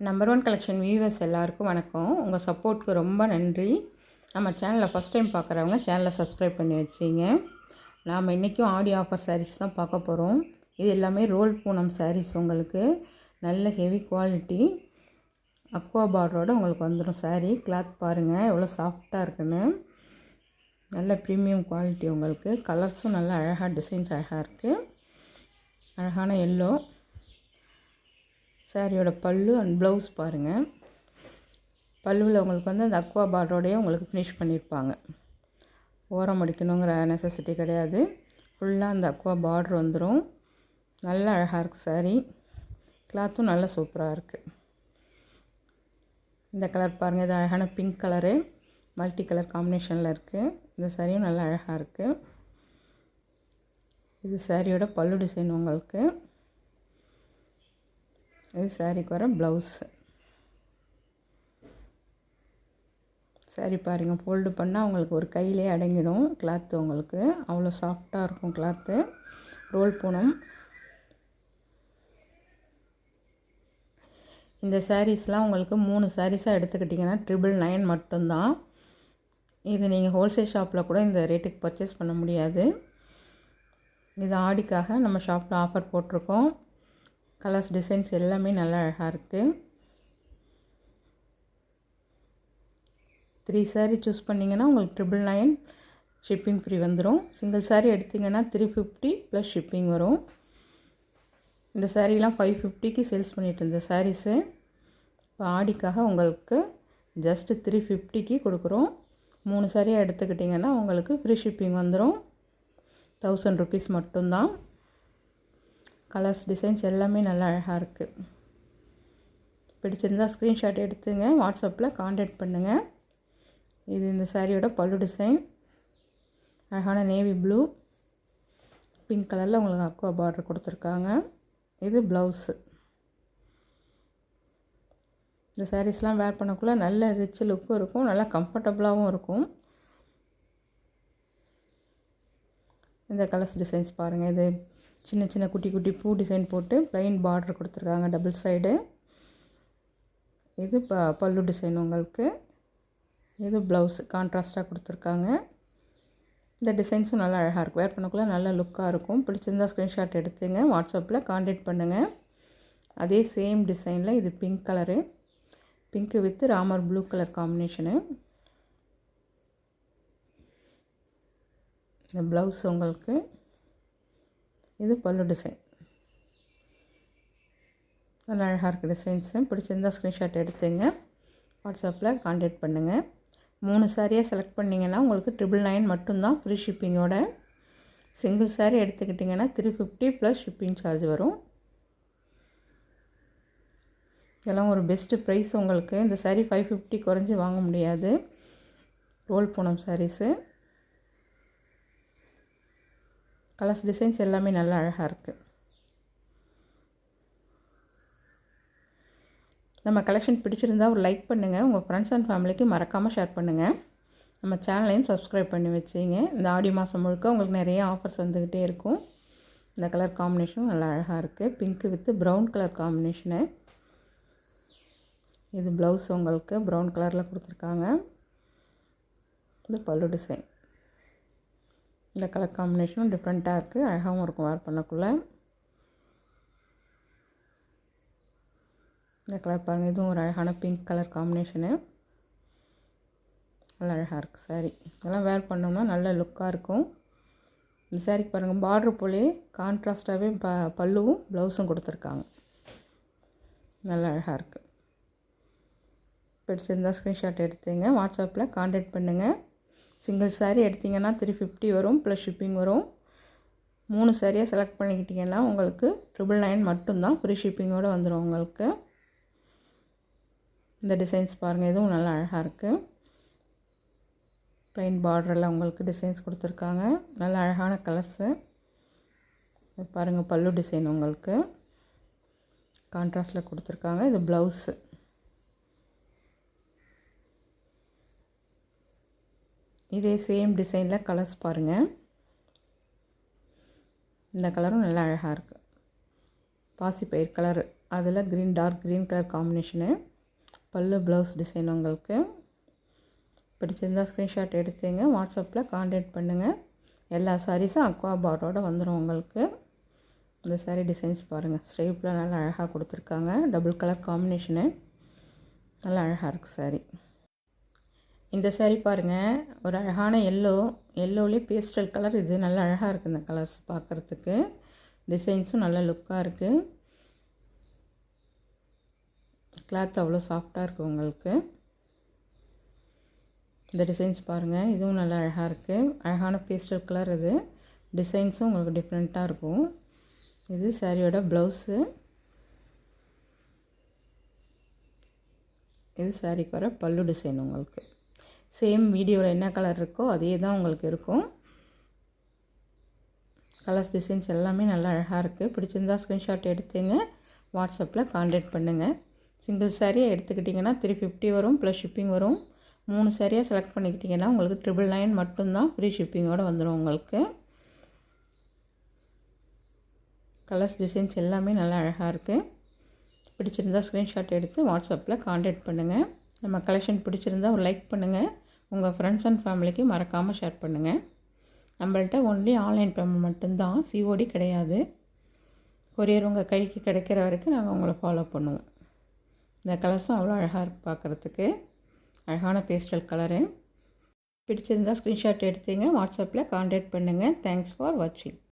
Number one collection viewers எல்லாருக்கும் வணக்கம். உங்கள் சப்போர்ட்க்கு ரொம்ப நன்றி. நம்ம சேனலில் ஃபஸ்ட் டைம் பார்க்குறவங்க சேனலை சப்ஸ்கிரைப் பண்ணி வச்சிங்க. நாம் இன்றைக்கும் ஆடி ஆஃபர் சாரீஸ் தான் பார்க்க போகிறோம் இது எல்லாமே ரோல் பூனம் சாரீஸ் உங்களுக்கு. நல்ல ஹெவி குவாலிட்டி அக்வா பார்டரோட உங்களுக்கு வந்துடும் சாரீ கிளாத் பாருங்கள் எவ்வளோ சாஃப்டாக இருக்குன்னு. நல்ல ப்ரீமியம் குவாலிட்டி உங்களுக்கு. கலர்ஸும் நல்லா அழகாக டிசைன்ஸ் அழகாக இருக்குது அழகான எல்லோ சாரியோட பல்லு அண்ட் ப்ளவுஸ் பாருங்கள் பல்லுவில் உங்களுக்கு வந்து அந்த அக்வா பார்டரோடையே உங்களுக்கு ஃபினிஷ் பண்ணியிருப்பாங்க ஓரம் அடிக்கணுங்கிற நெசசிட்டி கிடையாது. ஃபுல்லாக அந்த அக்வா பார்டர் வந்துடும் நல்லா அழகாக இருக்குது சாரி கிளாத்தும் நல்லா சூப்பராக இருக்குது இந்த கலர் பாருங்கள் இது அழகான பிங்க் கலரு மல்டி கலர் காம்பினேஷனில் இருக்குது இந்த சாரியும் நல்லா அழகாக இருக்குது இது சாரியோட பல்லு டிசைன் உங்களுக்கு. இது சாரிக்கு வர ப்ளவுஸு சரி பாருங்கள் ஃபோல்டு பண்ணால் உங்களுக்கு ஒரு கையிலே அடங்கிடும் கிளாத்து உங்களுக்கு. அவ்வளோ சாஃப்டாக இருக்கும் கிளாத்து ரோல் பூனம் இந்த சாரீஸ்லாம் உங்களுக்கு மூணு சாரீஸாக எடுத்துக்கிட்டிங்கன்னா ட்ரிபிள் நைன் மட்டும்தான். இது நீங்கள் ஹோல்சேல் ஷாப்பில் கூட இந்த ரேட்டுக்கு பர்ச்சேஸ் பண்ண முடியாது. இது ஆடிக்காக நம்ம ஷாப்பில் ஆஃபர் போட்டிருக்கோம். கலர்ஸ் டிசைன்ஸ் எல்லாமே நல்லா அழகாக இருக்குது த்ரீ சாரீ சூஸ் பண்ணிங்கன்னா உங்களுக்கு ட்ரிபிள் நைன் ஷிப்பிங் ஃப்ரீ வந்துடும் சிங்கிள் சாரீ எடுத்திங்கன்னா த்ரீ ஃபிஃப்டி ப்ளஸ் ஷிப்பிங் வரும். இந்த சாரீலாம் ஃபைவ் ஃபிஃப்டிக்கு சேல்ஸ் பண்ணிட்டு இருந்த சாரீஸு இப்போ ஆடிக்காக உங்களுக்கு ஜஸ்ட்டு த்ரீ ஃபிஃப்டிக்கு கொடுக்குறோம். மூணு சாரியாக எடுத்துக்கிட்டிங்கன்னா உங்களுக்கு ஃப்ரீ ஷிப்பிங் வந்துடும் தௌசண்ட் ருபீஸ் மட்டும்தான். கலர்ஸ் டிசைன்ஸ் எல்லாமே நல்லா அழகாக இருக்குது பிடிச்சிருந்தா ஸ்க்ரீன்ஷாட் எடுத்துங்க. வாட்ஸ்அப்பில் காண்டாக்ட் பண்ணுங்கள் இது இந்த சாரியோட பல்லு டிசைன் அழகான நேவி ப்ளூ பிங்க் கலரில் உங்களுக்கு அக்வா பார்டர் கொடுத்துருக்காங்க. இது ப்ளவுஸு இந்த சாரீஸ்லாம் வேர் பண்ணக்குள்ளே நல்ல ரிச் லுக்கும் இருக்கும். நல்லா கம்ஃபர்டபுளாகவும் இருக்கும். இந்த கலர்ஸ் டிசைன்ஸ் பாருங்கள் இது சின்ன சின்ன குட்டி குட்டி பூ டிசைன் போட்டு ப்ளைன் பார்டர் கொடுத்துருக்காங்க டபுள் சைடு இது ப பல்லு டிசைன் உங்களுக்கு. இது ப்ளவுஸ் கான்ட்ராஸ்ட்டாக கொடுத்துருக்காங்க. இந்த டிசைன்ஸும் நல்லா அழகாக இருக்கும். வேர் பண்ணக்குள்ளே நல்லா லுக்காக இருக்கும். பிடிச்சிருந்தா ஸ்க்ரீன்ஷாட் எடுத்துங்க. வாட்ஸ்அப்பில் காண்டாக்ட் பண்ணுங்கள் அதே சேம் டிசைனில் இது pink colour pink with Ramar blue colour combination இந்த ப்ளவுஸ் உங்களுக்கு. இது பல்லு டிசைன் நல்லா அழகாக இருக்குது டிசைன்ஸு பிடிச்சிருந்தா ஸ்க்ரீன்ஷாட் எடுத்துங்க. வாட்ஸ்அப்பில் காண்டாக்ட் பண்ணுங்கள் மூணு சாரியாக செலக்ட் பண்ணிங்கன்னா உங்களுக்கு ட்ரிபிள் நைன் மட்டும்தான் ஃப்ரீ ஷிப்பிங்கோட சிங்கிள் சாரீ எடுத்துக்கிட்டிங்கன்னா three fifty plus shipping charge வரும். இதெல்லாம் ஒரு பெஸ்ட்டு ப்ரைஸ் உங்களுக்கு. இந்த சாரீ ஃபைவ் ஃபிஃப்டி குறைஞ்சி வாங்க முடியாது. Roll Poonam saris colours designs எல்லாமே நல்லா அழகாக இருக்குது நம்ம கலெக்ஷன் பிடிச்சிருந்தா ஒரு லைக் பண்ணுங்கள் உங்கள் ஃப்ரெண்ட்ஸ் அண்ட் ஃபேமிலிக்கு மறக்காமல் ஷேர் பண்ணுங்கள் நம்ம சேனலையும் சப்ஸ்கிரைப் பண்ணி வச்சிங்க. இந்த ஆடி மாதம் முழுக்க உங்களுக்கு நிறைய ஆஃபர்ஸ் வந்துக்கிட்டே இருக்கும். இந்த கலர் காம்பினேஷனும் நல்லா அழகாக இருக்குது pink with brown colour combination இது ப்ளவுஸ் உங்களுக்கு ப்ரௌன் கலரில் கொடுத்துருக்காங்க. இது பல்லு டிசைன் இந்த கலர் காம்பினேஷனும் டிஃப்ரெண்ட்டாக இருக்குது அழகாகவும் இருக்கும் வேர் பண்ணக்குள்ளே. இந்த கலர் பாருங்கள் இதுவும் ஒரு அழகான பிங்க் கலர் காம்பினேஷனு நல்லா அழகாக இருக்குது சாரி இதெல்லாம் வேர் பண்ணோம்னா நல்ல லுக்காக இருக்கும். இந்த சாரிக்கு பாருங்கள் பார்ட்ரு போலே கான்ட்ராஸ்டாகவே ப பல்லுவும் ப்ளவுஸும் கொடுத்துருக்காங்க. நல்லா அழகாக இருக்குது பிடிச்சிருந்தால் ஸ்க்ரீன்ஷாட் எடுத்துங்க. வாட்ஸ்அப்பில் காண்டாக்ட் பண்ணுங்கள் சிங்கிள் சாரீ எடுத்திங்கன்னா த்ரீ ஃபிஃப்டி வரும் ப்ளஸ் ஷிப்பிங் வரும். மூணு சாரியாக செலக்ட் பண்ணிக்கிட்டிங்கன்னா உங்களுக்கு ட்ரிபிள் நைன் மட்டும்தான் ஃப்ரீ ஷிப்பிங்கோடு வந்துடும் உங்களுக்கு. இந்த டிசைன்ஸ் பாருங்கள் இதுவும் நல்லா அழகாக இருக்குது ப்ளைன் பார்டரில் உங்களுக்கு டிசைன்ஸ் கொடுத்துருக்காங்க. நல்ல அழகான கலர்ஸு பாருங்கள் பல்லு டிசைன் உங்களுக்கு. கான்ட்ராஸ்டில் கொடுத்துருக்காங்க. இது ப்ளவுஸு இதே சேம் டிசைனில் கலர்ஸ் பாருங்கள் இந்த கலரும் நல்லா அழகாக இருக்குது பாசிப்பயிர் கலரு அதில் green dark green colour combination பல்லு ப்ளவுஸ் டிசைன் உங்களுக்கு. பிடிச்சிருந்தா ஸ்க்ரீன்ஷாட் எடுத்துங்க. வாட்ஸ்அப்பில் காண்டாக்ட் பண்ணுங்கள் எல்லா சாரீஸும் அக்வா பார்டரோட வந்துடும் உங்களுக்கு. இந்த சாரீ டிசைன்ஸ் பாருங்கள் ஸ்ட்ரைப்பில் நல்லா அழகாக கொடுத்துருக்காங்க. டபுள் கலர் காம்பினேஷனு நல்லா அழகாக இருக்குது சாரீ இந்த சாரீ பாருங்கள் ஒரு அழகான எல்லோ எல்லோலேயே பேஸ்டல் கலர் இது. நல்லா அழகாக இருக்குது இந்த கலர்ஸ் பார்க்குறதுக்கு டிசைன்ஸும் நல்ல லுக்காக இருக்குது கிளாத் அவ்வளோ சாஃப்டாக இருக்குது உங்களுக்கு. இந்த டிசைன்ஸ் பாருங்கள் இதுவும் நல்லா அழகாக இருக்குது அழகான பேஸ்டல் கலர் இது. டிசைன்ஸும் உங்களுக்கு டிஃப்ரெண்ட்டாக இருக்கும். இது சாரியோட ப்ளவுஸு இது சாரிக்கு வர பல்லு டிசைன் உங்களுக்கு. சேம் வீடியோவில் என்ன கலர் இருக்கோ அதே தான் உங்களுக்கு இருக்கும். கலர்ஸ் டிசைன்ஸ் எல்லாமே நல்லா அழகாக இருக்குது பிடிச்சிருந்தா ஸ்க்ரீன்ஷாட் எடுத்துங்க. வாட்ஸ்அப்பில் காண்டாக்ட் பண்ணுங்கள் சிங்கிள் சாரியாக எடுத்துக்கிட்டிங்கன்னா த்ரீ ஃபிஃப்டி வரும் ப்ளஸ் ஷிப்பிங் வரும். மூணு சாரியாக செலக்ட் பண்ணிக்கிட்டிங்கன்னா உங்களுக்கு ட்ரிபிள் நைன் மட்டும்தான் ஃப்ரீ ஷிப்பிங்கோடு வந்துடும் உங்களுக்கு. கலர்ஸ் டிசைன்ஸ் எல்லாமே நல்லா அழகாக இருக்குது பிடிச்சிருந்தா ஸ்க்ரீன்ஷாட் எடுத்து வாட்ஸ்அப்பில் காண்டாக்ட் பண்ணுங்கள் நம்ம கலெக்ஷன் பிடிச்சிருந்தா ஒரு லைக் பண்ணுங்கள் உங்கள் ஃப்ரெண்ட்ஸ் அண்ட் ஃபேமிலிக்கு மறக்காமல் ஷேர் பண்ணுங்கள் நம்மள்ட்ட ஒன்லி ஆன்லைன் பேமெண்ட் மட்டும்தான் சிஓடி கிடையாது. கொரியர் உங்கள் கைக்கு கிடைக்கிற வரைக்கும் நாங்கள் உங்களை ஃபாலோ பண்ணுவோம். இந்த கலர்ஸும் அவ்வளோ அழகாக இருக்குது பார்க்குறதுக்கு. அழகான பேஸ்டல் கலரு பிடிச்சிருந்தா ஸ்க்ரீன்ஷாட் எடுத்துங்க வாட்ஸ்அப்பில் காண்டாக்ட் பண்ணுங்கள் தேங்க்ஸ் ஃபார் வாட்சிங்